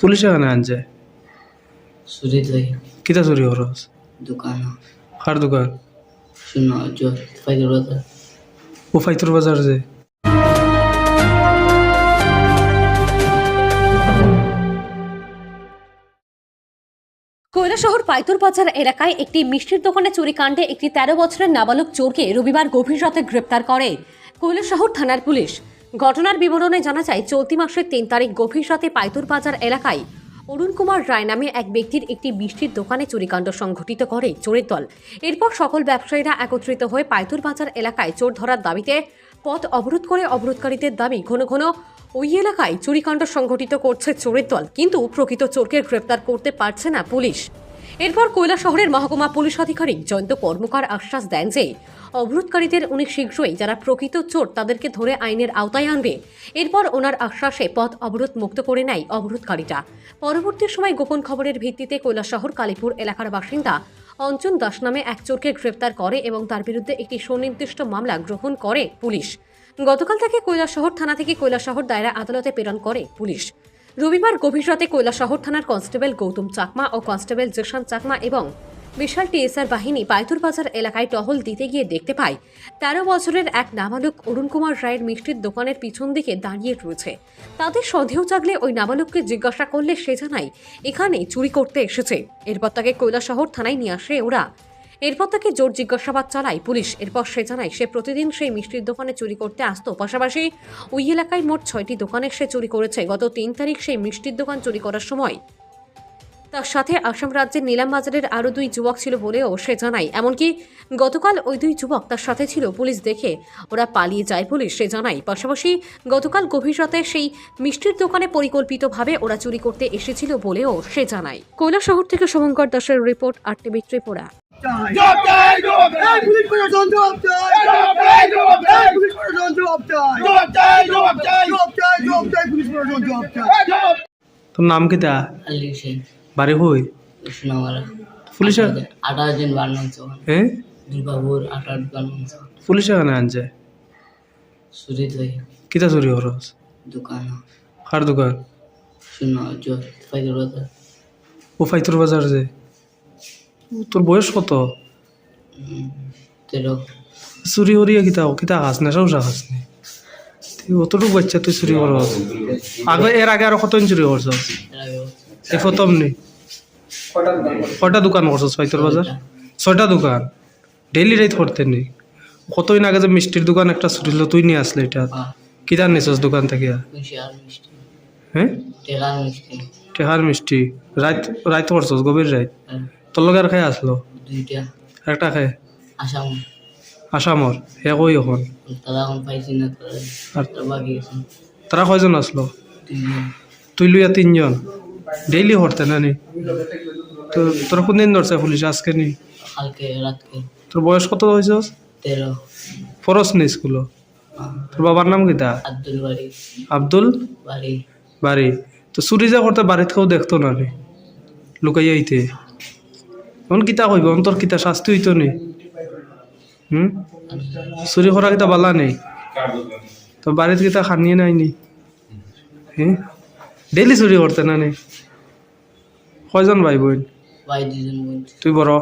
Police আনছে? চুরি থৈ কিতা চুরি খরচ দোকান। কার দোকান? ফাইদুর বাজার। ও ফাইতুর বাজার যে। কৈলাসহর পাইতুর বাজার এলাকায় একটি মিষ্টির দোকানে চুরিকাণ্ডে একটি তেরো বছরের নাবালক চোরকে রবিবার গভীর রাতে গ্রেপ্তার করে। কৈলাসহর থানার পুলিশ। ঘটনার বিবরণে জানা যায়, চলতি মাসের তিন তারিখ গভীর রাতে পাইতুর বাজার এলাকায় অরুণ কুমার রায় নামে এক ব্যক্তির একটি মিষ্টির দোকানে চুরিকাণ্ড সংঘটিত করে চোরের দল। এরপর সকল ব্যবসায়ীরা একত্রিত হয়ে পাইতুর বাজার এলাকায় চোর ধরার দাবিতে পথ অবরোধ করে অবরোধকারীদের দাবি, ঘন ঘন ওই এলাকায় চুরিকাণ্ড সংঘটিত করছে চোরের দল। কিন্তু প্রকৃত চোরকে গ্রেপ্তার করতে পারছে না পুলিশ। এরপর কৈলা শহরের মহকুমা পুলিশ আধিকারিক জয়ন্ত কর্মকার আশ্বাস দেন যে, অবরোধকারীদের উনি শীঘ্রই যারা প্রকৃত চোর তাদেরকে ধরে আইনের আওতায় আনবে। এরপর ওনার আশ্বাসে পথ অবরোধ মুক্ত করে নেয় অবরোধকারীরা পরবর্তী সময় গোপন খবরের ভিত্তিতে কৈলাসহর কালীপুর এলাকার বাসিন্দা অঞ্জন দাস নামে এক চোরকে গ্রেপ্তার করে এবং তার বিরুদ্ধে একটি সুনির্দিষ্ট মামলা গ্রহণ করে পুলিশ। গতকাল থেকে কৈলাসহর থানা থেকে কৈলাসহর দায়রা আদালতে প্রেরণ করে পুলিশ। রবিবার গভীর রাতে কৈলাসহর থানার কনস্টেবল গৌতম চাকমা ও কনস্টেবল জেশান চাকমা এবং বিশাল টিএসআর বাহিনী পাইতুর বাজার এলাকায় টহল দিতে গিয়ে দেখতে পায়। তেরো বছরের এক নাবালক অরুণ কুমার রায়ের মিষ্টির দোকানের পিছন দিকে দাঁড়িয়ে রয়েছে। তাদের সন্দেহ জাগলে ওই নাবালককে জিজ্ঞাসা করলে সে জানায় এখানে চুরি করতে এসেছে। এরপর তাকে কৈলাসহর থানায় নিয়ে আসে ওরা। এরপর তাকে জোর জিজ্ঞাসাবাদ চালায় পুলিশ। এরপর সে জানায়, সে প্রতিদিন সেই মিষ্টির দোকানে চুরি করতে আসতো। পাশাপাশি ওই এলাকায় মোট ছয়টি দোকানে সে চুরি করেছে। গত তিন তারিখ সেই মিষ্টির দোকান চুরি করার সময়। তার সাথে আসাম রাজ্যের নিলাম বাজারের আরও দুই যুবক ছিল বলেও সে জানায়। এমনকি গতকাল ওই দুই যুবক তার সাথে ছিল। পুলিশ দেখে ওরা পালিয়ে যায় পুলিশ, সে জানায়। পাশাপাশি গতকাল গভীর রাতে সেই মিষ্টির দোকানে পরিকল্পিতভাবে ওরা চুরি করতে এসেছিল বলেও সে জানায়। কৈলাসহর থেকে শুভঙ্কর দাসের রিপোর্ট আর টিভি ত্রিপুরা। জবাব চাই জবাব চাই পুলিশ প্রশাসন জবাব চাই জবাব চাই জবাব চাই পুলিশ প্রশাসন জবাব চাই জবাব চাই জবাব চাই জবাব চাই জবাব চাই পুলিশ প্রশাসন জবাব চাই তোর নাম কিতা আলি সেন বাড়ি হই সোনামারা পুলিশ আঠারো দিন বান্নন চৌহান হ্যাঁ দুর্গাপুর আঠারো বান্নন চৌহান পুলিশ এখানে আনছে? চুরি থৈ কিতা চুরি খরচ দোকান। কার দোকান? শূন্য জোর ফাইদুর বাজার। ও ফাইতুর বাজার যে। তোর বয়স কত? চুরি করিয়া কিতা কিতা খাস না সব নি। তুই অতটুকু বাচ্চা তুই চুরি করস আগে এর আগে আর কত চুরি করছ? এই প্রথম নি। কটা দোকান করছস ফাইতুর বাজার? ছয়টা দোকান। ডেইলি রাইত করতে নি। কতদিন আগে যে মিষ্টির দোকান একটা হলো তুই নিয়ে আসলে এটা? বা কিতা নিছস দোকান থেকে? হ্যাঁ? টেহার মিষ্টি। রাইত রাইত করছস গভীর রাইত? আর তোর লগে আর খাই আসলো? দুইটা। একটা খাই? আসাম। আসামর? হে কই এখন? তারা এখন পাইছি না আর বাকি তারা কয়জন আসলো? তুই লইয়া তিনজন? ডেইলি হরতে না নি? তো তোর কোন দিন ধরছে পুলিশ আজকে নি? কালকে রাতকে। তোর বয়স কত হয়েছ? তেরো। ফরস নি স্কুল? তোর বাবার নাম কিতা আব্দুল বাড়ি। আব্দুল? বাড়ি। বাড়ি। তো যা করতে বাড়িত কেউ দেখতো না নি? লুকাইয়া আইতে কিতা কইব অন্তর কিতা শাস্তি হইতো নেই হুম? চুরি করা কিতা বালা নেই তো বাড়িতে কিতা খানিয়ে নাই নি। হ্যাঁ ডেইলি চুরি করতে না নেই কয়জন ভাই বোন তুই বড়